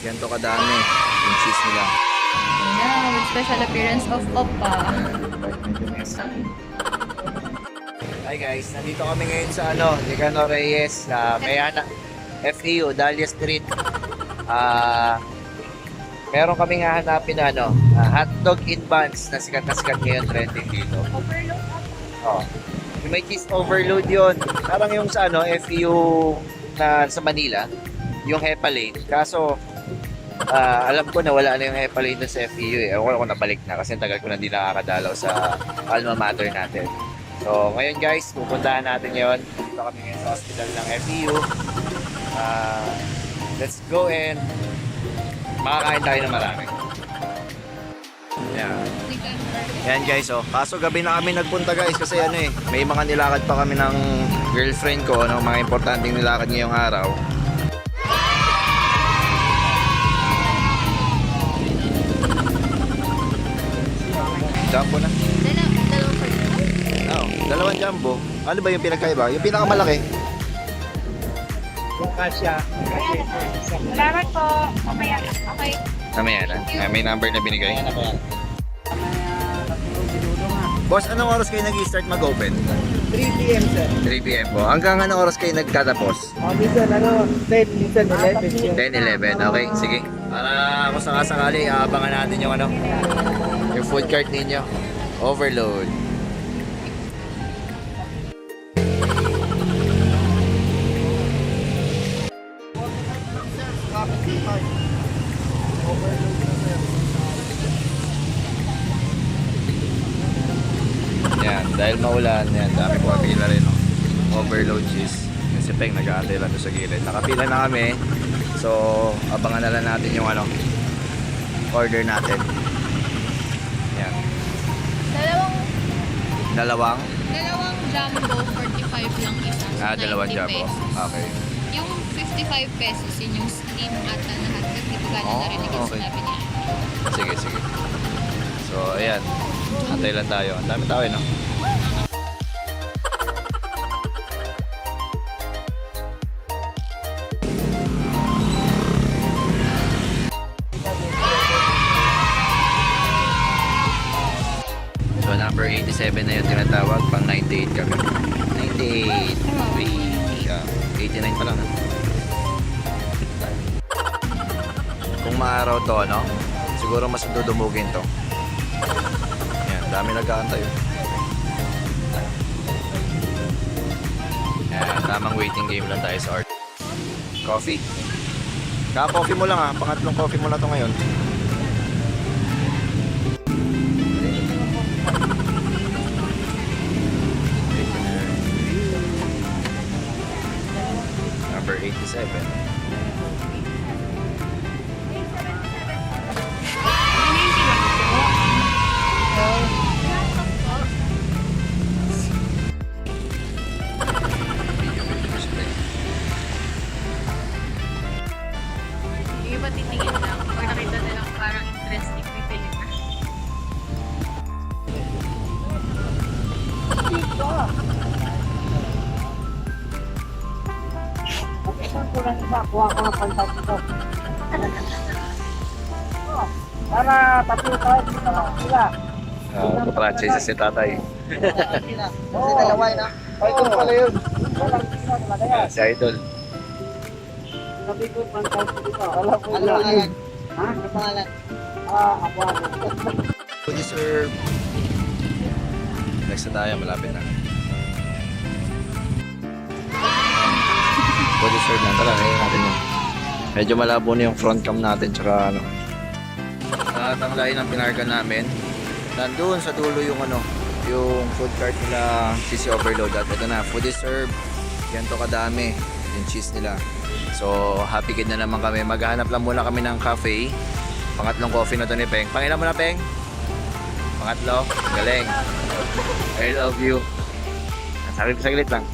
Ganito kadami yung cheese nila. With special appearance of Oppa. Hi guys, nandito kami ngayon sa ano, Nicano Reyes, na may ana, FEU, Dahlia Street. Ah, meron kami nga hanapin na ano, ah, hotdog in buns na sikat na sikat ngayon trending dito. Overload Oh. Yung may cheese overload yon. Parang yung sa ano, FEU na sa Manila, yung Hepalane. Kaso, ah, alam ko na wala na yung Hepalane doon sa FEU eh. Ewan ko kung nabalik na kasi tagal ko na hindi nakakadalaw sa alma mater natin. So, ngayon guys, pupuntahan natin yon. Dito kami ngayon sa hospital ng FEU. Ah, let's go and makakain tayo ng marami. Yeah. Yan guys, oh. Kaso gabi na kami nagpunta guys kasi ano eh, may mga nilakad pa kami ng girlfriend ko, no, mga importanteng nilakad ngayong araw. Jumbo na. Dala, dalawang per Oo, dalawang jumbo. Ano ba yung pinagkaiba? Yung pinakamalaki. Salamat po. Mamaya. Okay. Namaya na. Ah, may number na binigay. Boss, anong oras kayo nag-start mag-open? 3 p.m. sir. 3 p.m. po. Hanggang anong oras kayo nagtatapos? O, minsan ano, 10, minsan 11. 10, 11. Okay, sige. Para kung sakasakali, aabangan natin yung ano, yung food cart ninyo. Overload. Yan, dahil maulan, yan, dami po pila rin. No? Overload cheese. Yung si Peng nag-aantay lang sa gilid. Nakapila na kami. So, abangan na lang natin yung ano, order natin. Dalawang? dalawang jumbo, 45 lang isa. Ah, dalawang 90 jumbo. pesos. Okay. Yung 55 pesos, yun yung steam ata na hotdog. Hindi ko gano'n Oh, narinig yung okay. sinabi niya. Sige, sige. So, ayan. Antay lang tayo. Ang dami tao, eh, no? 97 na yung tinatawag. Pang 98 kami. 98. Uy, siya. 89 pa lang. Ha? Kung maaraw to, no? Siguro mas dudumugin to. Yan, dami nagkaantay. Oh. Yan, tamang waiting game lang tayo sa art. Coffee. Ka-coffee mo lang ha. Pangatlong coffee mo na to ngayon. Number kulang isa, kuha ko ng pantat ito. Oh, Para tatlo tayo, dito lang sila. Uh, franchise si tatay. Kasi dalawa yun ah. Ay, ito pala yun. Walang talaga yan. Si Idol. Sabi ko, pantat dito. Wala po Ano yan. pangalan? Ha? Ano pangalan? Ah, ako ano. Food serve. Next na tayo, malapit na. Food serve na. Tara, ngayon natin yun. Medyo malabo na yung front cam natin, tsaka ano. At ang layo ng pinarkan namin, nandun sa dulo yung ano, yung food cart nila, cheese overload. At ito na, food is served. Ganito kadami yung cheese nila. So, happy kid na naman kami. Maghahanap lang muna kami ng cafe. Pangatlong coffee na to ni Peng. Pangilan mo na, Peng? Pangatlo. Galing. I love you. Saglit, saglit lang.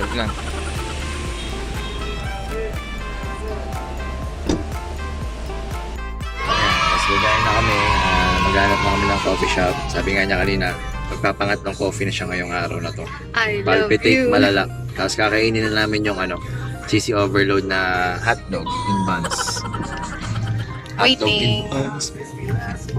Saglit lang. Tapos gagayin na kami. Ah, maghanap na kami ng coffee shop. Sabi nga niya kanina, magpapangatlong coffee na siya ngayong araw na to. I love Palpitate, you. malala. Tapos kakainin na namin yung ano, cheesy overload na hotdog in buns. Hotdog in Waiting. buns.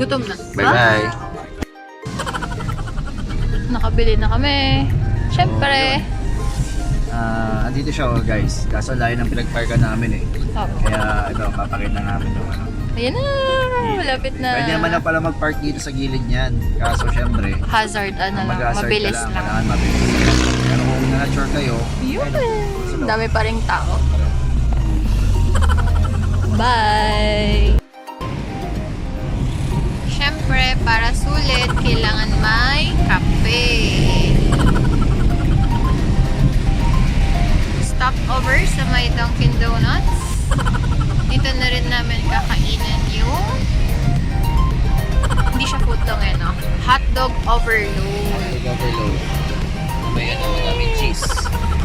Gutom na. Bye-bye. Nakabili na kami. Siyempre. Ah, andito siya oh, guys. Kaso layo ng pinagparkan namin eh. Oh. Kaya ito, papakita namin yung ano. Ayan na. Malapit na. Pwede naman na pala mag-park dito sa gilid niyan. Kaso syempre, Hazard, ano lang. Mabilis lang. lang. Kailangan mabilis. Pero kung na-sure kayo, Yun. ayun, Dami pa rin tao. Bye! Siyempre, para sulit, kailangan may kape. Dunkin Donuts. Dito na rin namin kakainin yung hindi siya footlong eh, no? Hotdog overload. overload. May ano, maraming cheese.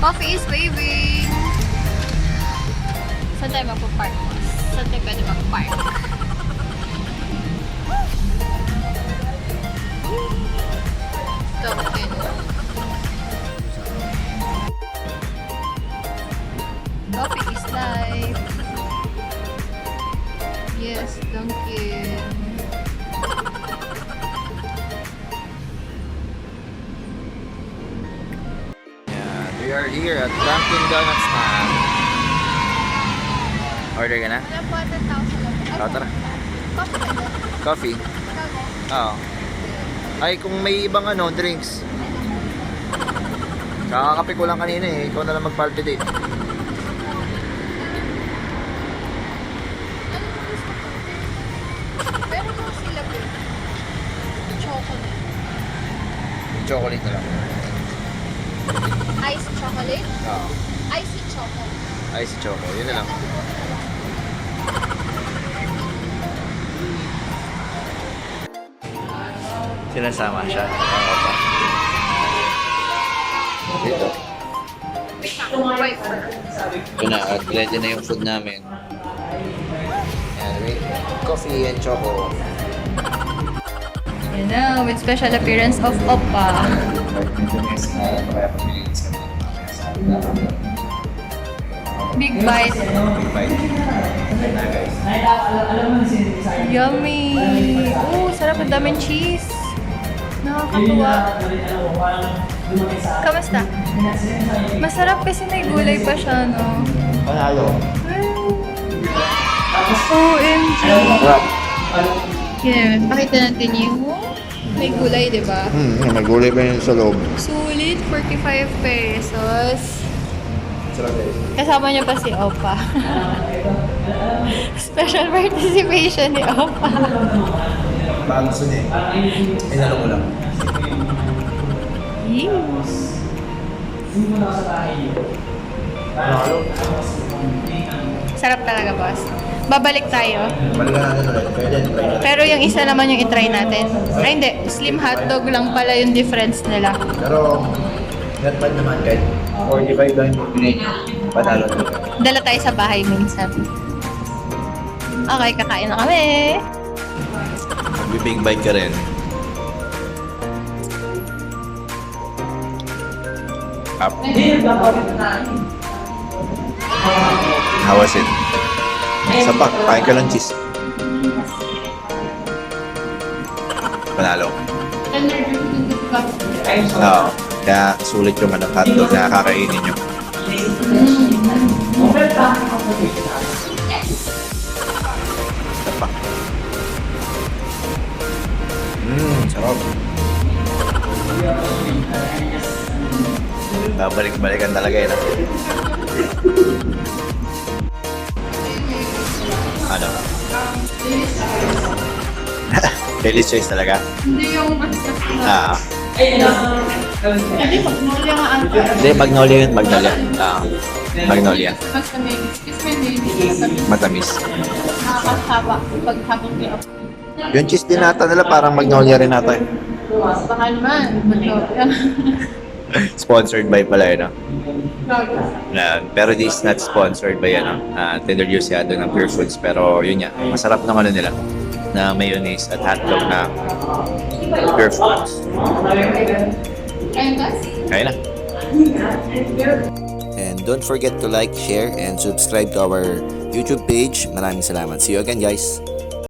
Coffee is waving. Saan tayo magpa-park? Saan tayo pwede mag-park? Dunkin. Coffee Yes, Dunkin. Yeah, we are here at Dunkin' Donuts na. Order ka na? Wala po ata tao sa loob. Oh, tara. Coffee? Coffee? Oo. Ay, kung may ibang ano, drinks. Kakakape ko lang kanina eh. Ikaw na lang mag-palpitate. Chocolate na lang. Ice chocolate? Oo. Icy chocolate. Ice choco. Yun na lang. Sinasama siya. Dito. Wiper. Ito na. At ready na yung food namin. Yan. May coffee and choco. You know, with special appearance of Oppa. Big bite. Yummy! Oh, sarap ang daming cheese. Nakakatuwa. Kamusta? Masarap kasi may gulay pa siya, no? Panalo. OMG! Sarap. Yan, pakita natin yung may gulay, di ba? Hmm, may gulay pa yun sa loob. Sulit, 45 pesos. Guys. Kasama niya pa si Opa. Special participation ni Opa. Baka gusto niya eh. Inalo ko lang. Yes. Sarap talaga, boss. Babalik tayo. Pero yung isa naman yung itry natin. Ay, hindi. Slim hotdog lang pala yung difference nila. Pero, not bad naman kahit 45 lang yung. Panalo. Dala tayo sa bahay minsan. Okay, kakain na kami. Magbibig bite ka rin. Up. How was it? Isa pa, kain ka lang cheese. Panalo. Oo. Kaya sulit yung ano, hotdog na kakainin nyo. Isa pa. Mmm, sarap. Babalik-balikan talaga yun. Daily choice talaga? Hindi yung Ah. Hindi, magnolia nga ata. Hindi, magnolia yun, magnolia. Ah. Magnolia. Basta may, hindi Matamis. nakakasawa pag habang may Opa. Yung cheese din nata nila parang magnolia rin nata eh. Baka naman, magnolia. Sponsored by pala yun, no? Na, pero this is not sponsored by ano, uh, Tender Yusiado ng Pure Foods. Pero yun nga, masarap ng ano nila na mayonnaise at hotdog na Pure Foods. Kaya na. And don't forget to like, share, and subscribe to our YouTube page. Maraming salamat. See you again guys.